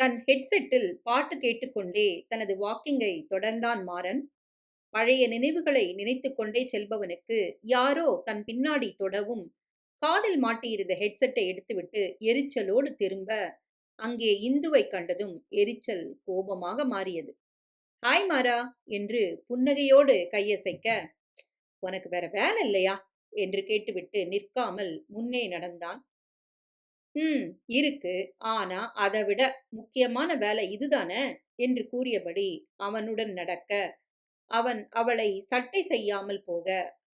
தன் ஹெட்செட்டில் பாட்டு கேட்டுக்கொண்டே தனது வாக்கிங்கை தொடர்ந்தான் மாறன். பழைய நினைவுகளை நினைத்து கொண்டே செல்பவனுக்கு யாரோ தன் பின்னாடி தொடவும் காதில் மாட்டியிருந்த ஹெட்செட்டை எடுத்துவிட்டு எரிச்சலோடு திரும்ப அங்கே இந்துவை கண்டதும் எரிச்சல் கோபமாக மாறியது. ஹாய் மாரா என்று புன்னகையோடு கையசைக்க உனக்கு வேற வேலை இல்லையா? என்று கேட்டுவிட்டு நிற்காமல் முன்னே நடந்தான். ம் இருக்கு. ஆனா அதை விட முக்கியமான வேலை இதுதானே? என்று கூறியபடி அவனுடன் நடக்க அவன் அவளை சட்டை செய்யாமல் போக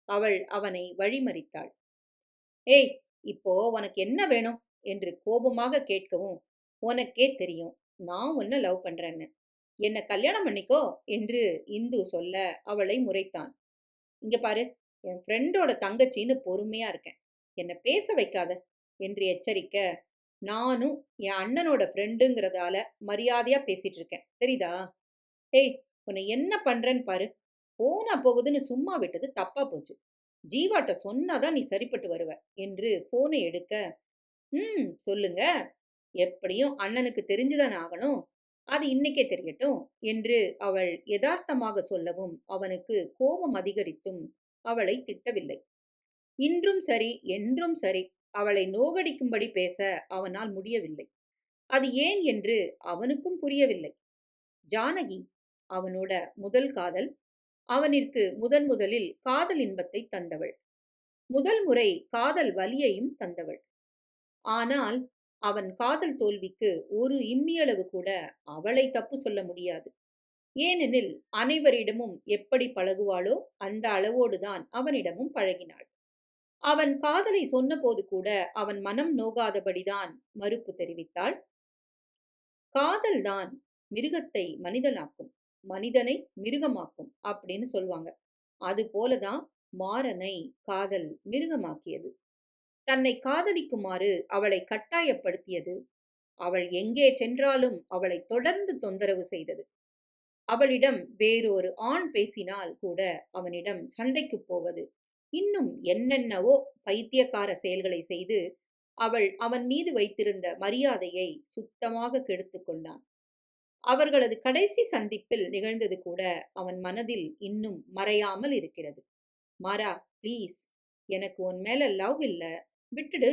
அவள் அவனை வழிமறித்தாள். ஏய் இப்போ உனக்கு என்ன வேணும்? என்று கோபமாக கேட்கவும் உனக்கே தெரியும் நான் உன்னை லவ் பண்றேன்னு. என்ன கல்யாணம் பண்ணிக்கோ என்று இந்து சொல்ல அவளை முறைத்தான். இங்க பாரு என் ஃப்ரெண்டோட தங்கச்சின்னு பொறுமையா இருக்கேன். என்னை பேச வைக்காத. என்று எச்சரிக்க நானும் என் அண்ணனோட ஃப்ரெண்டுங்கிறதால மரியாதையா பேசிட்டு இருக்கேன் தெரியுதா? ஏய் உன்னை என்ன பண்றேன்னு பாரு. போனா போகுதுன்னு சும்மா விட்டது தப்பா போச்சு. ஜீவாட்ட சொன்னாதான் நீ சரிப்பட்டு வருவ என்று போனை எடுக்க ம் சொல்லுங்க. எப்படியும் அண்ணனுக்கு தெரிஞ்சுதானே ஆகணும். அது இன்னைக்கே தெரியட்டும் என்று அவள் யதார்த்தமாக சொல்லவும் அவனுக்கு கோபம் அதிகரித்தும் அவளை திட்டவில்லை. இன்றும் சரி என்றும் சரி அவளை நோகடிக்கும்படி பேச அவனால் முடியவில்லை. அது ஏன் என்று அவனுக்கும் புரியவில்லை. ஜானகி அவனோட முதல் காதல் அவனிற்கு முதன் முதலில் காதல் இன்பத்தை தந்தவள். முதல் முறை காதல் வலியையும் தந்தவள். ஆனால் அவன் காதல் தோல்விக்கு ஒரு இம்மியளவு கூட அவளை தப்பு சொல்ல முடியாது. ஏனெனில் அனைவரிடமும் எப்படி பழகுவாளோ அந்த அளவோடுதான் அவனிடமும் பழகினாள். அவன் காதலை சொன்னபோது கூட அவன் மனம் நோகாதபடிதான் மறுப்பு தெரிவித்தாள். காதல்தான் மிருகத்தை மனிதனாக்கும் மனிதனை மிருகமாக்கும் அப்படின்னு சொல்லுவாங்க. அது போலதான் மாறனை காதல் மிருகமாக்கியது. தன்னை காதலிக்குமாறு அவளை கட்டாயப்படுத்தியது. அவள் எங்கே சென்றாலும் அவளை தொடர்ந்து தொந்தரவு செய்தது. அவளிடம் வேறொரு ஆண் பேசினால் கூட அவனிடம் சண்டைக்கு போவது இன்னும் என்னென்னவோ பைத்தியக்கார செயல்களை செய்து அவள் அவன் மீது வைத்திருந்த மரியாதையை சுத்தமாக கெடுத்து கொண்டான். அவர்களது கடைசி சந்திப்பில் நிகழ்ந்தது கூட அவன் மனதில் இன்னும் மறையாமல் இருக்கிறது. மாறா ப்ளீஸ் எனக்கு உன் மேல லவ் இல்ல. விட்டுடு.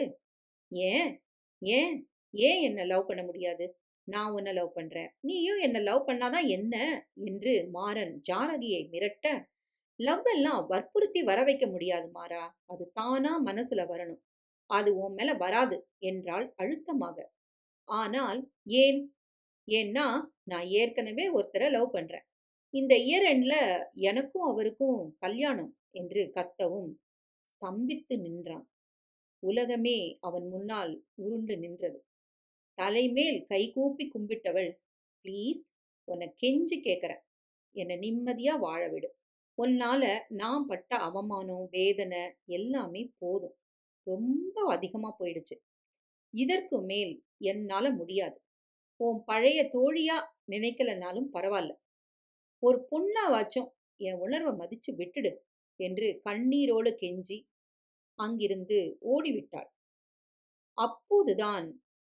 ஏன்? ஏன்? ஏன் என்ன லவ் பண்ண முடியாது? நான் உன்னை லவ் பண்றேன். நீயும் என்ன லவ் பண்ணாதான் என்ன? என்று மாறன் ஜானகியை மிரட்ட லவ் எல்லாம் வற்புறுத்தி வர வைக்க முடியாது மாறா. அது தானா மனசுல வரணும். அது உன் மேல வராது என்றாள் அழுத்தமாக. ஆனால் ஏன்? ஏன்னா நான் ஏற்கனவே ஒருத்தரை லவ் பண்றேன். இந்த இயர் எண்ட்ல எனக்கும் அவருக்கும் கல்யாணம் என்று கத்தவும் ஸ்தம்பித்து நின்றான். உலகமே அவன் முன்னால் உருண்டு நின்றது. தலைமேல் கைகூப்பி கும்பிட்டவள் ப்ளீஸ் உன்னை கெஞ்சி கேட்குறேன் என்னை நிம்மதியா வாழ விடு. உன்னால நான் பட்ட அவமானம் வேதனை எல்லாமே போதும். ரொம்ப அதிகமா போயிடுச்சு. இதற்கு மேல் என்னால முடியாது. உன் பழைய தோழியா நினைக்கலனாலும் பரவாயில்ல. ஒரு பொண்ணாவாச்சும் என் உணர்வை மதிச்சு விட்டுடு என்று கண்ணீரோடு கெஞ்சி அங்கிருந்து ஓடிவிட்டாள். அப்போதுதான்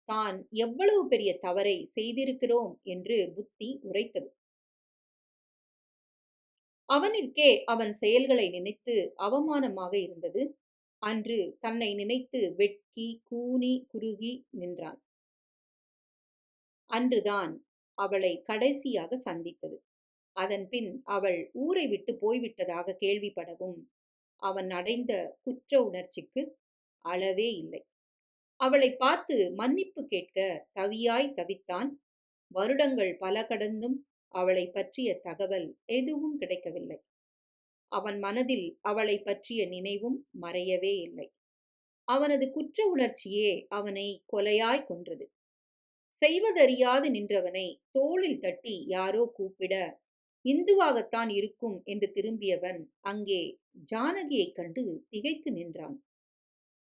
தான் எவ்வளவு பெரிய தவறை செய்திருக்கிறோம் என்று புத்தி உரைத்தது. அவனிற்கே அவன் செயல்களை நினைத்து அவமானமாக இருந்தது. அன்று தன்னை நினைத்து வெட்கி கூனி குறுகி நின்றான். அன்றுதான் அவளை கடைசியாக சந்தித்தது. அதன் பின் அவள் ஊரை விட்டு போய்விட்டதாக கேள்விப்படவும் அவன் அடைந்த குற்ற உணர்ச்சிக்கு அளவே இல்லை. அவளை பார்த்து மன்னிப்பு கேட்க தவியாய் தவித்தான். வருடங்கள் பல கடந்தும் அவளை பற்றிய தகவல் எதுவும் கிடைக்கவில்லை. அவன் மனதில் அவளை பற்றிய நினைவும் மறையவே இல்லை. அவனது குற்ற உணர்ச்சியே அவனை கொலையாய் கொன்றது. செய்வதறியாது நின்றவனை தோளில் தட்டி யாரோ கூப்பிட இந்துவாகத்தான் இருக்கும் என்று திரும்பியவன் அங்கே ஜானகியைக் கண்டு திகைத்து நின்றான்.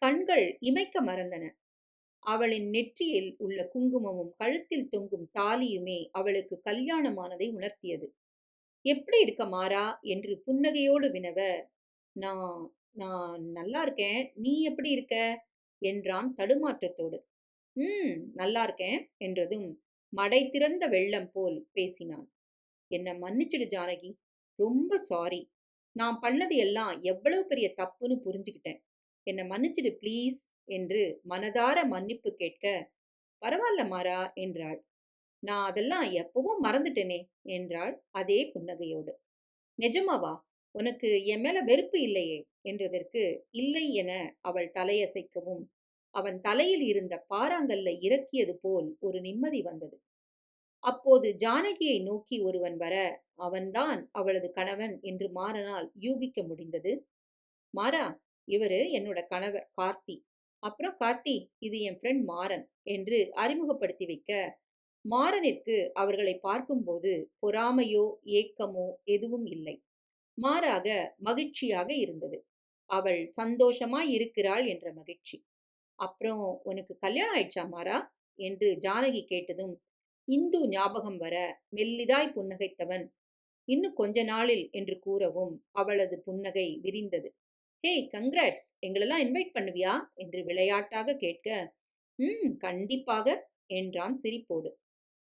கண்கள் இமைக்க மறந்தன. அவளின் நெற்றியில் உள்ள குங்குமமும் கழுத்தில் தொங்கும் தாலியுமே அவளுக்கு கல்யாணமானதை உணர்த்தியது. எப்படி இருக்க மாறா? என்று புன்னகையோடு வினவ நான் நான் நல்லா இருக்கேன். நீ எப்படி இருக்க? என்றான் தடுமாற்றத்தோடு. ம் நல்லா இருக்கேன் என்றதும் மடை திறந்த வெள்ளம் போல் பேசினான். என்னை மன்னிச்சிடு ஜானகி. ரொம்ப சாரி. நான் பண்ணது எல்லாம் எவ்வளவு பெரிய தப்புன்னு புரிஞ்சுக்கிட்டேன். என்னை மன்னிச்சிடு ப்ளீஸ் என்று மனதார மன்னிப்பு கேட்க பரவாயில்ல மாறா என்றாள். நான் அதெல்லாம் எப்பவும் மறந்துட்டேனே என்றாள் அதே புன்னகையோடு. நிஜமாவா? உனக்கு என் மேல வெறுப்பு இல்லையே என்றதற்கு இல்லை என அவள் தலையசைக்கவும் அவன் தலையில் இருந்த பாறாங்கல்ல இறக்கியது போல் ஒரு நிம்மதி வந்தது. அப்போது ஜானகியை நோக்கி ஒருவன் வர அவன்தான் அவளது கணவன் என்று மாறனால் யூகிக்க முடிந்தது. மாறா இவரு என்னோட கணவர் கார்த்தி. அப்புறம் கார்த்தி இது என் ஃப்ரெண்ட் மாறன் என்று அறிமுகப்படுத்தி வைக்க மாறனிற்கு அவர்களை பார்க்கும்போது பொறாமையோ ஏக்கமோ எதுவும் இல்லை. மாறாக மகிழ்ச்சியாக இருந்தது. அவள் சந்தோஷமாய் இருக்கிறாள் என்ற மகிழ்ச்சி. அப்புறம் உனக்கு கல்யாணம் ஆயிடுச்சா மாறா? என்று ஜானகி கேட்டதும் இந்து ஞாபகம் வர மெல்லிதாய் புன்னகைத்தவன். இன்னும் கொஞ்ச நாளில் என்று கூறவும் அவளது புன்னகை விரிந்தது. ஹே கங்க்ராட்ஸ்! எங்களெல்லாம் இன்வைட் பண்ணுவியா? என்று விளையாட்டாக கேட்க ம் கண்டிப்பாக என்றான் சிரிப்போடு.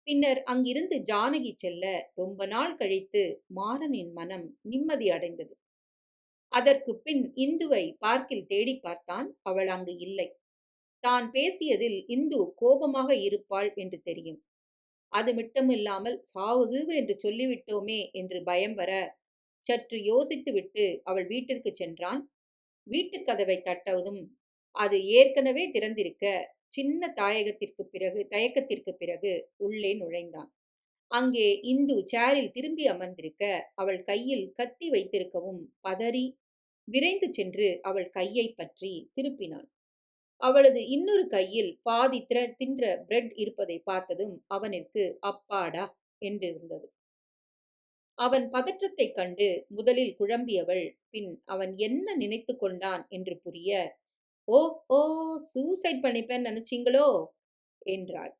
பின்னர் அங்கிருந்து ஜானகி செல்ல ரொம்ப நாள் கழித்து மாறனின் மனம் நிம்மதி அடைந்தது. அதற்கு பின் இந்துவை பார்க்கில் தேடி பார்த்தான். அவள் அங்கு இல்லை. தான் பேசியதில் இந்து கோபமாக இருப்பாள் என்று தெரியும். அது மிட்டமில்லாமல் சாவுகீவு என்று சொல்லிவிட்டோமே என்று பயம் வர சற்று யோசித்துவிட்டு அவள் வீட்டிற்கு சென்றான். வீட்டுக்கதவை தட்டவதும் அது ஏற்கனவே திறந்திருக்க சின்ன தாயகத்திற்கு பிறகு தயக்கத்திற்கு பிறகு உள்ளே நுழைந்தான். அங்கே இந்து சேரில் திரும்பி அமர்ந்திருக்க அவள் கையில் கத்தி வைத்திருக்கவும் பதறி விரைந்து சென்று அவள் கையை பற்றி திருப்பினான். அவளது இன்னொரு கையில் பாதி திர தின்ற பிரெட் இருப்பதை பார்த்ததும் அவனிற்கு அப்பாடா! என்றிருந்தது அவன் பதற்றத்தைக் கண்டு முதலில் குழம்பியவள் பின் அவன் என்ன நினைத்து கொண்டான் என்று புரிய ஓ ஓ சூசைட் பண்ணிப்பேன் நினைச்சீங்களோ? என்றாள்.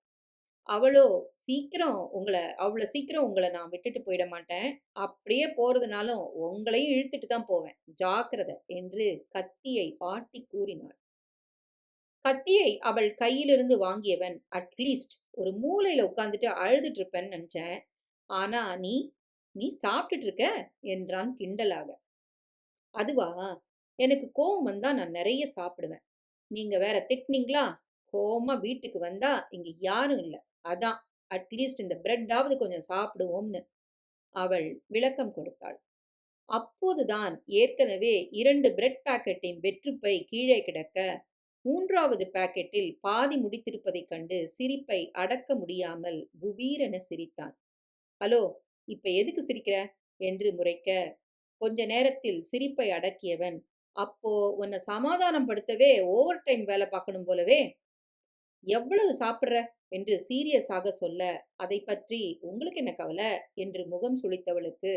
அவளோ சீக்கிரம் உங்களை அவ்வளோ சீக்கிரம் உங்களை நான் விட்டுட்டு போயிட மாட்டேன். அப்படியே போறதுனாலும் உங்களையும் இழுத்துட்டு தான் போவேன். ஜாக்கிரதை என்று கத்தியை ஆட்டி கூறினாள். கத்தியை அவள் கையிலிருந்து வாங்கியவன் அட்லீஸ்ட் ஒரு மூலையில உட்காந்துட்டு அழுதுட்டு இருப்பேன்னு நினைச்சேன். ஆனா நீ நீ சாப்பிட்டுட்டு இருக்க என்றான் கிண்டலாக. அதுவா? எனக்கு கோவம் வந்தா நான் நிறைய சாப்பிடுவேன். நீங்க வேற திட்டினீங்களா? கோவமா வீட்டுக்கு வந்தா இங்க யாரும் இல்லை. அதான் அட்லீஸ்ட் இந்த பிரெட்டாவது கொஞ்சம் சாப்பிடுவோம்னு. அவள் விளக்கம் கொடுத்தாள். அப்போதுதான் ஏற்கனவே இரண்டு பிரெட் பாக்கெட்டின் வெற்றுப்பை கீழே கிடக்க மூன்றாவது பாக்கெட்டில் பாதி முடித்திருப்பதைக் கண்டு சிரிப்பை அடக்க முடியாமல் குபீரென சிரித்தான். ஹலோ இப்ப எதுக்கு சிரிக்கிற? என்று முறைக்க கொஞ்ச நேரத்தில் சிரிப்பை அடக்கியவன் அப்போ உன்னை சமாதானம் படுத்தவே ஓவர் டைம் வேலை பார்க்கணும் போலவே எவ்வளவு சாப்பிட்ற? என்று சீரியஸாக சொல்ல அதை பற்றி உங்களுக்கு என்ன கவலை? என்று முகம் சுளித்தவளுக்கு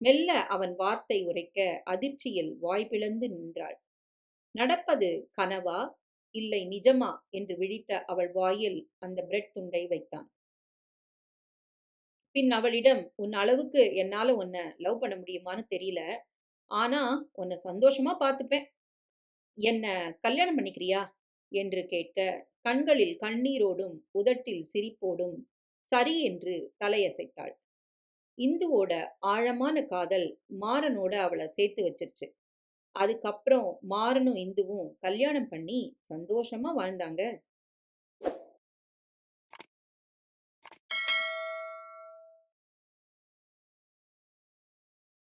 மெல்ல அவன் வார்த்தை உரைக்க அதிர்ச்சியில் வாய் பிளந்து நின்றாள். நடப்பது கனவா? இல்லை நிஜமா? என்று விழித்த அவள் வாயில் அந்த பிரெட் துண்டை வைத்தான். பின் அவளிடம் உன் அளவுக்கு என்னால உன்னை லவ் பண்ண முடியுமான்னு தெரியல. ஆனா உன்னை சந்தோஷமா பார்த்துப்பேன். என்ன கல்யாணம் பண்ணிக்கிறியா? என்று கேட்க கண்களில் கண்ணீரோடும் உதட்டில் சிரிப்போடும் சரி என்று தலையசைத்தாள். இந்துவோட ஆழமான காதல் மாறனோட அவளை சேர்த்து வச்சிருச்சு. அதுக்கப்புறம் மாறனும் இந்துவும் கல்யாணம் பண்ணி சந்தோஷமா வாழ்ந்தாங்க.